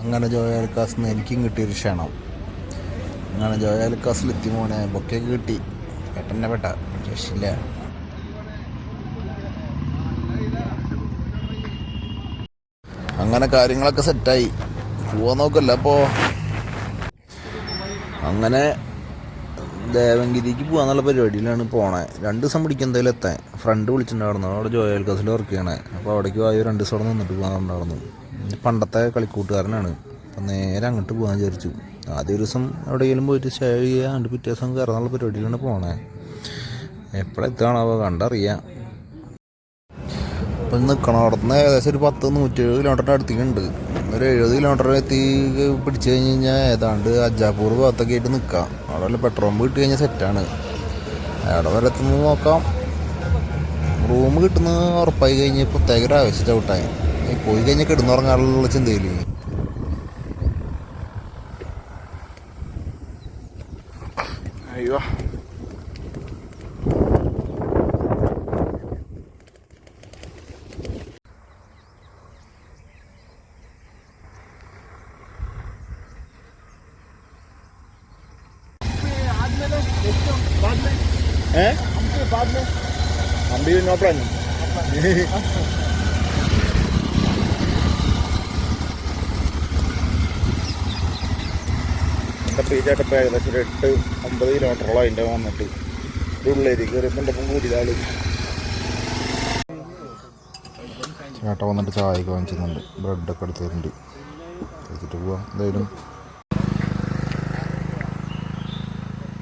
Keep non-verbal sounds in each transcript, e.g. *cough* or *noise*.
അങ്ങനെ ജോയാൽക്കാസിൽ നിന്ന് എനിക്കും കിട്ടിയൊരു ക്ഷണം. അങ്ങനെ ജോയാൽക്കാസിൽ എത്തി മോനെ ബൊക്കെ കിട്ടി. പെട്ടെന്നെ പെട്ട രക്ഷില്ല അങ്ങനെ കാര്യങ്ങളൊക്കെ സെറ്റായി. പോവാൻ നോക്കല്ല അപ്പോ. അങ്ങനെ ദേവങ്കിരിക്ക് പോകാന്നുള്ള പരിപാടിയിലാണ് പോണേ. രണ്ട് ദിവസം പിടിക്കും എന്തായാലും എത്താൻ. ഫ്രണ്ട് വിളിച്ചിട്ടുണ്ടായിരുന്നു. അവിടെ ജോയൽ കസിൽ വർക്ക് ചെയ്യണേ. അപ്പോൾ അവിടേക്ക് പോയി രണ്ട് ദിവസം അവിടെ നിന്നിട്ട് പോകാനുണ്ടായിരുന്നു പണ്ടത്തെ കളിക്കൂട്ടുകാരനാണ്. അപ്പം നേരെ അങ്ങോട്ട് പോകാൻ വിചാരിച്ചു. ആദ്യ ദിവസം എവിടെയെങ്കിലും പോയിട്ട് സ്റ്റേ എന്നിട്ട് പിറ്റേ ദിവസം കയറാനുള്ള പരിപാടിയിലാണ് പോണേ. എപ്പോഴെത്താണാവോ കണ്ടറിയാം. ഇപ്പം നിൽക്കണം അവിടെ നിന്ന് ഏകദേശം ഒരു പത്ത് നൂറ്റി എഴുപത് കിലോമീറ്ററിന്റെ അടുത്തേക്കുണ്ട്. ഒരു എഴുപത് കിലോമീറ്റർ എത്തി പിടിച്ചു കഴിഞ്ഞ് കഴിഞ്ഞാൽ ഏതാണ്ട് അജാപൂർ ഭാഗത്തൊക്കെ ആയിട്ട് നിൽക്കാം അവിടെ വല്ല പെട്രോൾ പമ്പ് കിട്ടി കഴിഞ്ഞാൽ സെറ്റാണ് അവിടെ വരെ എത്തുന്നത് നോക്കാം. റൂം കിട്ടുന്നത് ഉറപ്പായി കഴിഞ്ഞ് പ്രത്യേക ഒരു ആവശ്യം ചവിട്ടാൻ. ഈ പോയി കഴിഞ്ഞാൽ കിടന്നുറങ്ങാനുള്ള ചിന്തയിൽ അയ്യോ हैं हम भी नो प्रॉब्लम പീച്ചായിട്ട് ഇപ്പോൾ ഏകദേശം ഒരു എട്ട് ഒമ്പത് കിലോമീറ്ററോളം അതിന്റെ വന്നിട്ട് ഉള്ളിലേക്ക് കയറിയപ്പോൾ എന്റെ ഒപ്പം കൂടിയതാൾ ചേട്ട വന്നിട്ട് ചായയൊക്കെ വാങ്ങിച്ചിരുന്നുണ്ട് ബ്രെഡൊക്കെ എടുത്ത് തരുന്നുണ്ട് കഴിച്ചിട്ട് പോവാം. എന്തായാലും.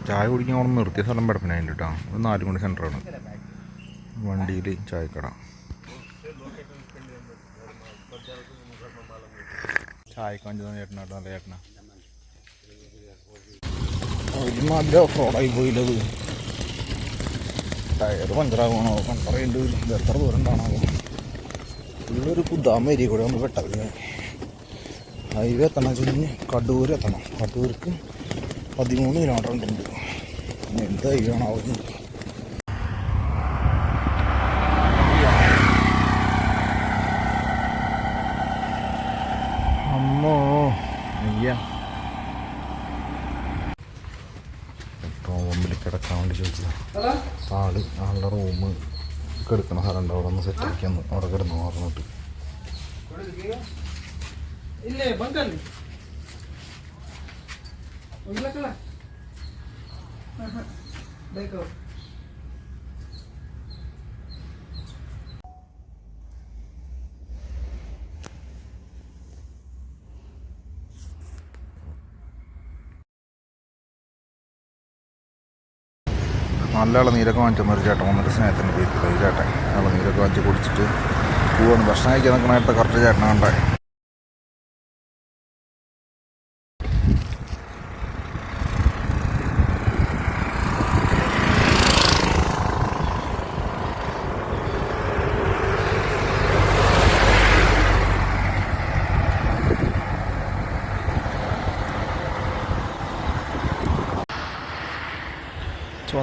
ചായ കുടിക്കാൻ അവിടെ നിർത്തിയ സ്ഥലം പെടപ്പനായിട്ട് കേട്ടോ നാല് നാലുമണി സെന്ററാണ് വണ്ടിയിൽ ചായക്കട. ചായക്കാഞ്ചേട്ടനാട്ടോ അല്ലേ ചേട്ടനാ. ഒരു നല്ല ഫ്രോഡായി പോയില്ലത്. ടയർ പഞ്ചറാകണോ പഞ്ചറയുണ്ട് ഇത് എത്ര ദൂരം ഉണ്ടാണോ ഉള്ളൊരു പുതാമ ഏരിയ കൂടെ ഒന്ന് പെട്ടത് ഹൈവേ എത്തണം വെച്ച് കടൂർ എത്തണം. കടൂർക്ക് പതിമൂന്ന് കിലോമീറ്റർ ഉണ്ട്. എന്ത് ഹൈവേ ആണാവോ ഇനി? അമ്മോ അയ്യ റൂമിൽ കിടക്കാൻ വേണ്ടി ചോദിച്ചതാണ് ആൾ ആളുടെ റൂം കിടക്കണ സ്ഥലം ഉണ്ട് അവിടെ ഒന്ന് സെറ്റാക്കി ഒന്ന് അവിടെ കിടന്നു പറഞ്ഞിട്ട് ഇല്ലേ ബംഗാളി ഉള്ളക്കള നല്ല ഇളനീരൊക്കെ വാങ്ങിച്ചു ഒരു ചേട്ടൻ വന്നിട്ട് സ്നേഹത്തിന്റെ പേര് ഈ ചേട്ടൻ ഇളനീരൊക്കെ വാങ്ങിച്ച് കുടിച്ചിട്ട് പോവാണ്. ഭക്ഷണം കഴിക്കാൻ നിൽക്കണ നേരത്തെ കറക്റ്റ് ചേട്ടനെ കണ്ടേ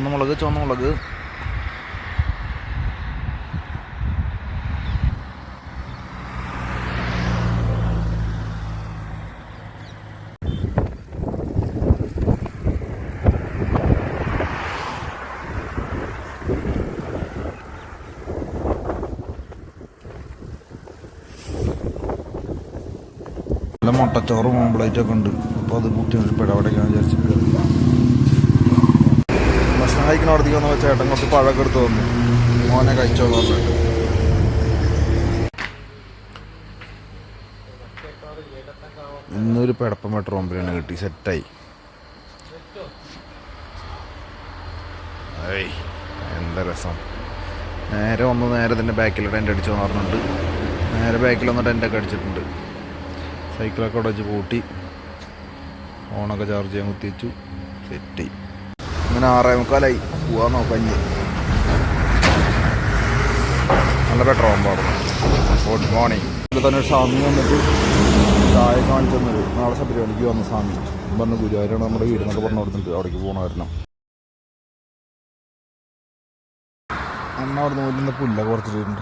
ചുവന്ന മുളക് ചുവന്ന മുളക്. നല്ല മുട്ടച്ചോറും ഓംപ്ലേറ്റൊക്കെ ഉണ്ട്. അപ്പോൾ അത് കൂട്ടി ഒരു പിടപെടയ്ക്കാൻ വിചാരിച്ചിട്ട് ഭക്ഷണം കഴിക്കണോടത്തേക്ക് വന്നപ്പോൾ ചേട്ടൻ കുറച്ച് പഴമൊക്കെ എടുത്ത് തന്നു. മോനെ കഴിച്ചോ എന്ന് പറഞ്ഞിട്ട്. ഇന്നൊരു പെടപ്പം മെട്രോ ഒമ്പലാണ് കിട്ടി സെറ്റായി. എന്താ രസം. നേരെ വന്ന് നേരെ തന്നെ ബാക്കിൽ ടെന്റ് അടിച്ചു പറഞ്ഞിട്ടുണ്ട്. നേരെ ബാക്കിൽ വന്ന് ടെന്റൊക്കെ അടിച്ചിട്ടുണ്ട്. സൈക്കിളൊക്കെ അവിടെ വെച്ച് പൂട്ടി. ഫോണൊക്കെ ചാർജ് ചെയ്യാൻ കുത്തിച്ചു സെറ്റ് അങ്ങനെ ആറേ മുക്കാലായി. പോവാൻ നോക്കാം നല്ല പെട്രോൾ ഗുഡ് മോർണിംഗ് ഇവിടെ തന്നെ ഒരു സ്വാമി വന്നിട്ട് ചായ കാണിച്ചെന്നത് നാളെ ശബരിമലയ്ക്ക് വന്ന സ്വാമി. പറഞ്ഞു ഗുരുവായൂരാണ് നമ്മുടെ വീട് എന്നൊക്കെ പറഞ്ഞു കൊടുത്തിട്ട് അവിടേക്ക് പോകണമായിരുന്നു അന്ന അവിടെ നിന്ന് പുല്ല കുറച്ചിട്ടുണ്ട്.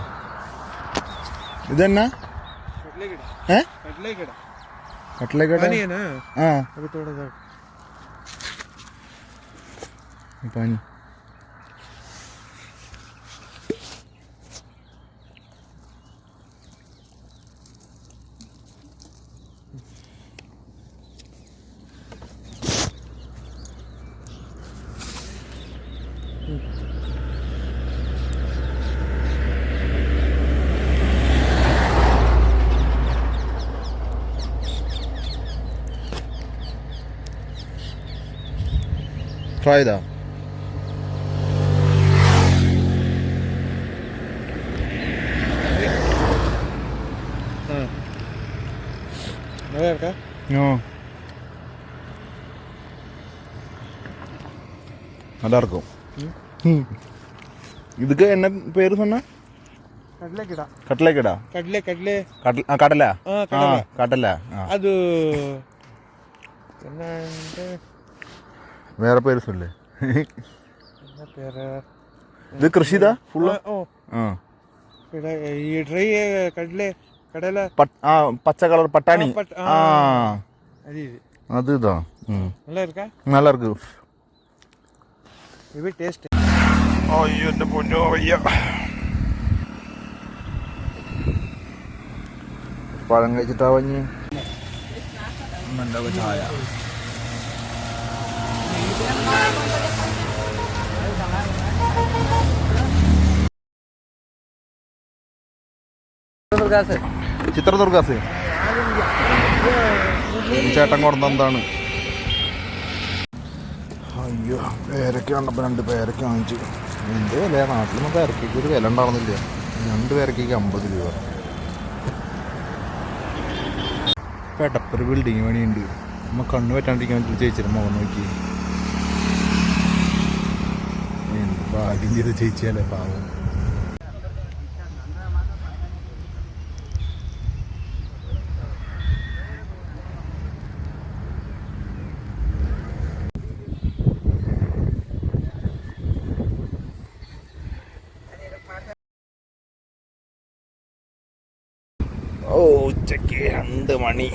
ഇതെന്നാ? ഏ? ആ. pani. Fajda. நல்லா இருக்கும் இதுக்கு என்ன பேர் சொன்ன கடலைக்கிடா கடலைக்கிடா கடலை கடலை கடல கடலை கடலை அது വേറെ പേര് സുല്ലേ ഇത് കൃഷിതാ ഫുള്ള് ഈ ഡ്രൈ കടലേ കടല ആ பச்சை கலர் பட்டாணி ஆ அது இது அதுதான் ம் நல்லா இருக்கா நல்லா இருக்கு இது டேஸ்ட் ஐயோ இந்த பொண்ணோ ஐயா പഴം കഴിച്ചിട്ടാവഞ്ഞ് മണ്ടവ ചായ Gracias. ചായ ചിത്രദുർഗാസ്. ചേട്ടൻ കൊടുത്ത എന്താണ്? അയ്യോ പേരക്ക കണ്ടപ്പോൾ രണ്ട് പേരക്ക വാങ്ങിച്ചു. എന്ത് വില നാട്ടിലൊന്നും പേരക്കയ്ക്ക് ഒരു വില ഉണ്ടാവുന്നില്ല രണ്ട് പേരക്കയ്ക്ക് അമ്പത് രൂപ. പെടപ്പൊരു ബിൽഡിങ് പണിയുണ്ട്. നമ്മൾ കണ്ണു പറ്റാണ്ടിരിക്കാൻ ചേച്ചിയുടെ മുഖം നോക്കി. ഭാഗ്യം ചെയ്ത് ചേച്ചിയല്ലേ പാവം. ഓ ഉച്ചയ്ക്ക് രണ്ട് മണി.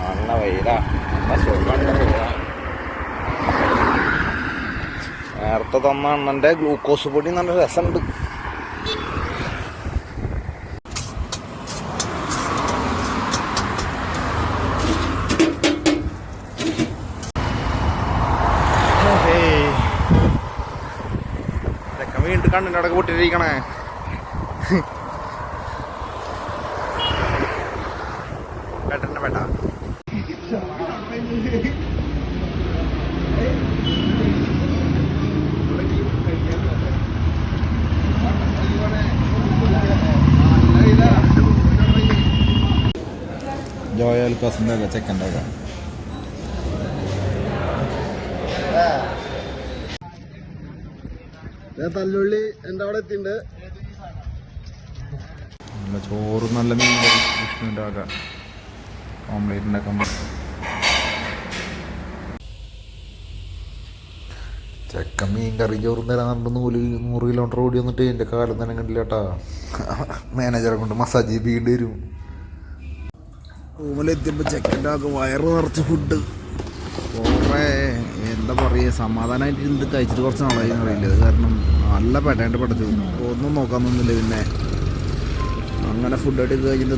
നല്ല വെയിലാ. നേരത്തെ തന്ന അണ്ണന്റെ ഗ്ലൂക്കോസ് പൊടി നല്ല രസമുണ്ട്. വീണ്ടും കണ്ണിന്റെ അടക്ക് പൊട്ടിട്ടിരിക്കണേ ജോയൽ കസിന്റെ ഒക്കെ ചെക്കന്റെ ഒക്കെ തല്ലുള്ളി എന്റെ അവിടെ എത്തിണ്ട് നല്ല ചോറ് നല്ല മീൻ കറി വിഷ്ണുവിന്റെ ആക ഓംലേറ്റിന്റെ ഒക്കെ ചെക്കൻ മീൻ കറി ചോറും തരാൻ പറഞ്ഞിട്ട് നൂൽ നൂറ് കിലോമീറ്റർ ഓടി വന്നിട്ട് എന്റെ കാലം തന്നെ കണ്ടില്ല കേട്ടാ മാനേജറെ *laughs* കൊണ്ട് മസാജ് ചെയ്യിപ്പിക്കേണ്ടി വരും. റൂമിലെത്തിയപ്പോൾ ചെക്കന്റെ ആകെ വയറ് നിറച്ച് ഫുഡ് കുറേ എന്താ പറയുക സമാധാനമായിട്ട് ഇരുന്ന് കഴിച്ചിട്ട് കുറച്ച് നാളായി അറിയില്ല. അത് കാരണം നല്ല പെടേണ്ട പെടച്ചു. ഒന്നും നോക്കാൻ നിന്നില്ല പിന്നെ. അങ്ങനെ ഫുഡ് എടുത്ത് കഴിഞ്ഞിട്ട്